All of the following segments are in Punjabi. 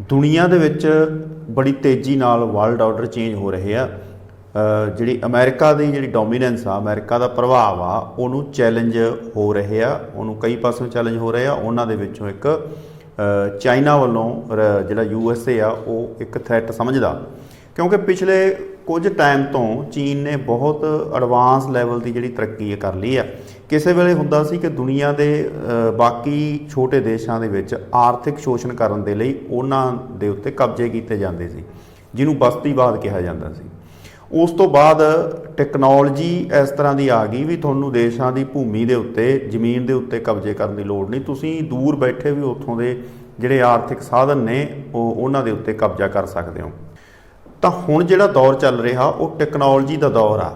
ਦੁਨੀਆ ਦੇ ਵਿੱਚ ਬੜੀ ਤੇਜ਼ੀ ਨਾਲ ਵਰਲਡ ਆਰਡਰ ਚੇਂਜ ਹੋ ਰਹੇ ਆ। ਜਿਹੜੀ ਅਮਰੀਕਾ ਦੀ ਜਿਹੜੀ ਡੋਮੀਨੈਂਸ ਆ, ਅਮਰੀਕਾ ਦਾ ਪ੍ਰਭਾਵ ਆ, ਉਹਨੂੰ ਚੈਲੰਜ ਹੋ ਰਹੇ ਆ। ਉਹਨੂੰ ਕਈ ਪਾਸੋਂ ਚੈਲੰਜ ਹੋ ਰਹੇ ਆ। ਉਹਨਾਂ ਦੇ ਵਿੱਚੋਂ ਇੱਕ ਚਾਈਨਾ ਵੱਲੋਂ ਜਿਹੜਾ ਯੂ ਐਸ ਏ ਆ, ਉਹ ਇੱਕ ਥ੍ਰੈਟ ਸਮਝਦਾ। ਕਿਉਂਕਿ ਪਿਛਲੇ ਕੁਝ ਟਾਈਮ ਤੋਂ ਚੀਨ ਨੇ ਬਹੁਤ ਐਡਵਾਂਸ ਲੈਵਲ ਦੀ ਜਿਹੜੀ ਤਰੱਕੀ ਕਰ ਲਈ ਆ। ਕਿਸੇ ਵੇਲੇ ਹੁੰਦਾ ਸੀ ਕਿ ਦੁਨੀਆ ਦੇ ਬਾਕੀ ਛੋਟੇ ਦੇਸ਼ਾਂ ਦੇ ਵਿੱਚ ਆਰਥਿਕ ਸ਼ੋਸ਼ਣ ਕਰਨ ਦੇ ਲਈ ਉਹਨਾਂ ਦੇ ਉੱਤੇ ਕਬਜ਼ੇ ਕੀਤੇ ਜਾਂਦੇ ਸੀ, ਜਿਹਨੂੰ ਬਸਤੀਵਾਦ ਕਿਹਾ ਜਾਂਦਾ ਸੀ। ਉਸ ਤੋਂ ਬਾਅਦ ਟੈਕਨੋਲੋਜੀ ਇਸ ਤਰ੍ਹਾਂ ਦੀ ਆ ਗਈ ਵੀ ਤੁਹਾਨੂੰ ਦੇਸ਼ਾਂ ਦੀ ਭੂਮੀ ਦੇ ਉੱਤੇ, ਜ਼ਮੀਨ ਦੇ ਉੱਤੇ ਕਬਜ਼ੇ ਕਰਨ ਦੀ ਲੋੜ ਨਹੀਂ। ਤੁਸੀਂ ਦੂਰ ਬੈਠੇ ਵੀ ਉੱਥੋਂ ਦੇ ਜਿਹੜੇ ਆਰਥਿਕ ਸਾਧਨ ਨੇ, ਉਹ ਉਹਨਾਂ ਦੇ ਉੱਤੇ ਕਬਜ਼ਾ ਕਰ ਸਕਦੇ ਹੋ। ਤਾਂ ਹੁਣ ਜਿਹੜਾ ਦੌਰ ਚੱਲ ਰਿਹਾ, ਉਹ ਟੈਕਨੋਲੋਜੀ ਦਾ ਦੌਰ ਆ।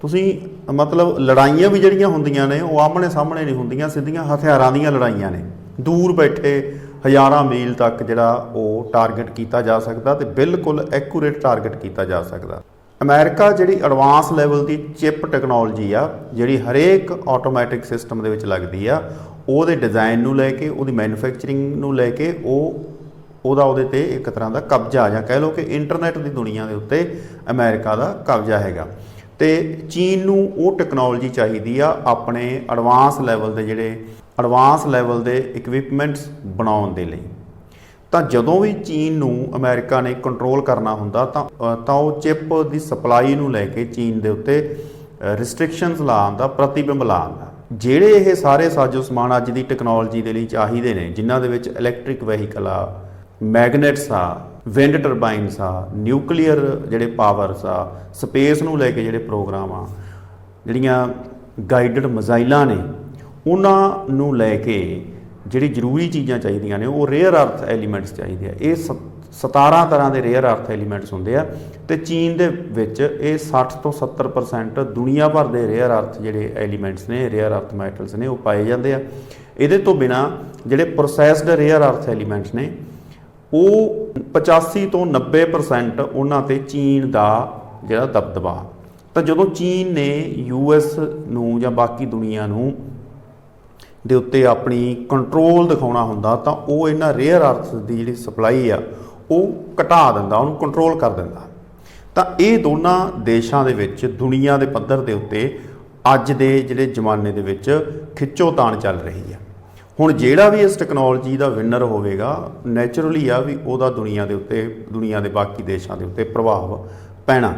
ਤੁਸੀਂ ਮਤਲਬ ਲੜਾਈਆਂ ਵੀ ਜਿਹੜੀਆਂ ਹੁੰਦੀਆਂ ਨੇ, ਉਹ ਆਹਮਣੇ ਸਾਹਮਣੇ ਨਹੀਂ ਹੁੰਦੀਆਂ, ਸਿੱਧੀਆਂ ਹਥਿਆਰਾਂ ਦੀਆਂ ਲੜਾਈਆਂ ਨੇ। ਦੂਰ ਬੈਠੇ ਹਜ਼ਾਰਾਂ ਮੀਲ ਤੱਕ ਜਿਹੜਾ ਉਹ ਟਾਰਗੇਟ ਕੀਤਾ ਜਾ ਸਕਦਾ ਤੇ ਬਿਲਕੁਲ ਐਕੂਰੇਟ ਟਾਰਗੇਟ ਕੀਤਾ ਜਾ ਸਕਦਾ। ਅਮਰੀਕਾ ਜਿਹੜੀ ਐਡਵਾਂਸ ਲੈਵਲ ਦੀ ਚਿਪ ਟੈਕਨੋਲੋਜੀ ਆ, ਜਿਹੜੀ ਹਰੇਕ ਆਟੋਮੈਟਿਕ ਸਿਸਟਮ ਦੇ ਵਿੱਚ ਲੱਗਦੀ ਆ, ਉਹਦੇ ਡਿਜ਼ਾਈਨ ਨੂੰ ਲੈ ਕੇ, ਉਹਦੀ ਮੈਨੂਫੈਕਚਰਿੰਗ ਨੂੰ ਲੈ ਕੇ, ਉਹ ਉਹਦਾ ਉਹਦੇ ਤੇ ਇੱਕ ਤਰ੍ਹਾਂ ਦਾ ਕਬਜ਼ਾ ਜਾਂ ਕਹਿ ਲਓ ਕਿ ਇੰਟਰਨੈਟ ਦੀ ਦੁਨੀਆ ਦੇ ਉੱਤੇ ਅਮਰੀਕਾ ਦਾ ਕਬਜ਼ਾ ਹੈਗਾ। ਤੇ ਚੀਨ ਨੂੰ ਉਹ ਟੈਕਨੋਲੋਜੀ ਚਾਹੀਦੀ ਆ ਆਪਣੇ ਐਡਵਾਂਸ ਲੈਵਲ ਦੇ ਜਿਹੜੇ ਐਡਵਾਂਸ ਲੈਵਲ ਦੇ ਇਕਵਿਪਮੈਂਟਸ ਬਣਾਉਣ ਦੇ ਲਈ। ਤਾਂ ਜਦੋਂ ਵੀ ਚੀਨ ਨੂੰ ਅਮਰੀਕਾ ਨੇ ਕੰਟਰੋਲ ਕਰਨਾ ਹੁੰਦਾ ਤਾਂ ਤਾਂ ਉਹ ਚਿਪ ਦੀ ਸਪਲਾਈ ਨੂੰ ਲੈ ਕੇ ਚੀਨ ਦੇ ਉੱਤੇ ਰਿਸਟ੍ਰਿਕਸ਼ਨਸ ਲਾਉਣ ਦਾ, ਪ੍ਰਤੀਬਿੰਬ ਲਾਉਣ ਦਾ। ਜਿਹੜੇ ਇਹ ਸਾਰੇ ਸਾਜੋ ਸਮਾਨ ਅੱਜ ਦੀ ਟੈਕਨੋਲੋਜੀ ਦੇ ਲਈ ਚਾਹੀਦੇ ਨੇ, ਜਿਨ੍ਹਾਂ ਦੇ ਵਿੱਚ ਇਲੈਕਟ੍ਰਿਕ ਵਹੀਕਲ ਆ ਮੈਗਨੇਟਸ ਆ, ਵਿੰਡ ਟਰਬਾਈਨਸ ਆ, ਨਿਊਕਲੀਅਰ ਜਿਹੜੇ ਪਾਵਰਸ ਆ, ਸਪੇਸ ਨੂੰ ਲੈ ਕੇ ਜਿਹੜੇ ਪ੍ਰੋਗਰਾਮ ਆ, ਜਿਹੜੀਆਂ ਗਾਈਡਡ ਮਿਜ਼ਾਈਲਾਂ ਨੇ, ਉਹਨਾਂ ਨੂੰ ਲੈ ਕੇ ਜਿਹੜੀ ਜ਼ਰੂਰੀ ਚੀਜ਼ਾਂ ਚਾਹੀਦੀਆਂ ਨੇ, ਉਹ ਰੇਅਰ ਅਰਥ ਐਲੀਮੈਂਟਸ ਚਾਹੀਦੇ ਆ। ਇਹ ਸ- 17 ਤਰ੍ਹਾਂ ਦੇ ਰੇਅਰ ਅਰਥ ਐਲੀਮੈਂਟਸ ਹੁੰਦੇ ਆ ਤੇ ਚੀਨ ਦੇ ਵਿੱਚ ਇਹ 60 ਤੋਂ 70% ਦੁਨੀਆ ਭਰ ਦੇ ਰੇਅਰ ਅਰਥ ਜਿਹੜੇ ਐਲੀਮੈਂਟਸ ਨੇ ਰੇਅਰ ਅਰਥ ਮੈਟਲਸ ਨੇ, ਉਹ ਪਾਏ ਜਾਂਦੇ ਆ। ਇਹਦੇ ਤੋਂ ਬਿਨਾ ਜਿਹੜੇ ਪ੍ਰੋਸੈਸਡ ਰੇਅਰ ਅਰਥ ਐਲੀਮੈਂਟਸ ਨੇ ਉਹ 85 ਤੋਂ 90% ਉਹਨਾਂ ਤੇ ਚੀਨ ਦਾ ਜਿਹੜਾ ਦਬਦਬਾ। ਤਾਂ ਜਦੋਂ ਚੀਨ ਨੇ ਯੂਐਸ ਨੂੰ ਜਾਂ ਬਾਕੀ ਦੁਨੀਆ ਨੂੰ ਦੇ ਉੱਤੇ ਆਪਣੀ ਕੰਟਰੋਲ ਦਿਖਾਉਣਾ ਹੁੰਦਾ, ਤਾਂ ਉਹ ਇਹਨਾਂ ਰੇਅਰ ਅਰਥ ਦੀ ਜਿਹੜੀ ਸਪਲਾਈ ਆ, ਉਹ ਘਟਾ ਦਿੰਦਾ, ਉਹਨੂੰ ਕੰਟਰੋਲ ਕਰ ਦਿੰਦਾ। ਤਾਂ ਇਹ ਦੋਨਾਂ ਦੇਸ਼ਾਂ ਦੇ ਵਿੱਚ, ਦੁਨੀਆ ਦੇ ਪੱਧਰ ਦੇ ਉੱਤੇ ਅੱਜ ਦੇ ਜਿਹੜੇ ਜ਼ਮਾਨੇ ਦੇ ਵਿੱਚ ਖਿੱਚੋਤਾਣ ਚੱਲ ਰਹੀ ਹੈ ਹੁਣ ਜਿਹੜਾ ਵੀ ਇਸ ਟੈਕਨੋਲੋਜੀ ਦਾ ਵਿਨਰ ਹੋਵੇਗਾ ਨੇਚਰਲੀ ਆ ਵੀ ਉਹਦਾ ਦੁਨੀਆ ਦੇ ਉੱਤੇ, ਦੁਨੀਆ ਦੇ ਬਾਕੀ ਦੇਸ਼ਾਂ ਦੇ ਉੱਤੇ ਪ੍ਰਭਾਵ ਪੈਣਾ।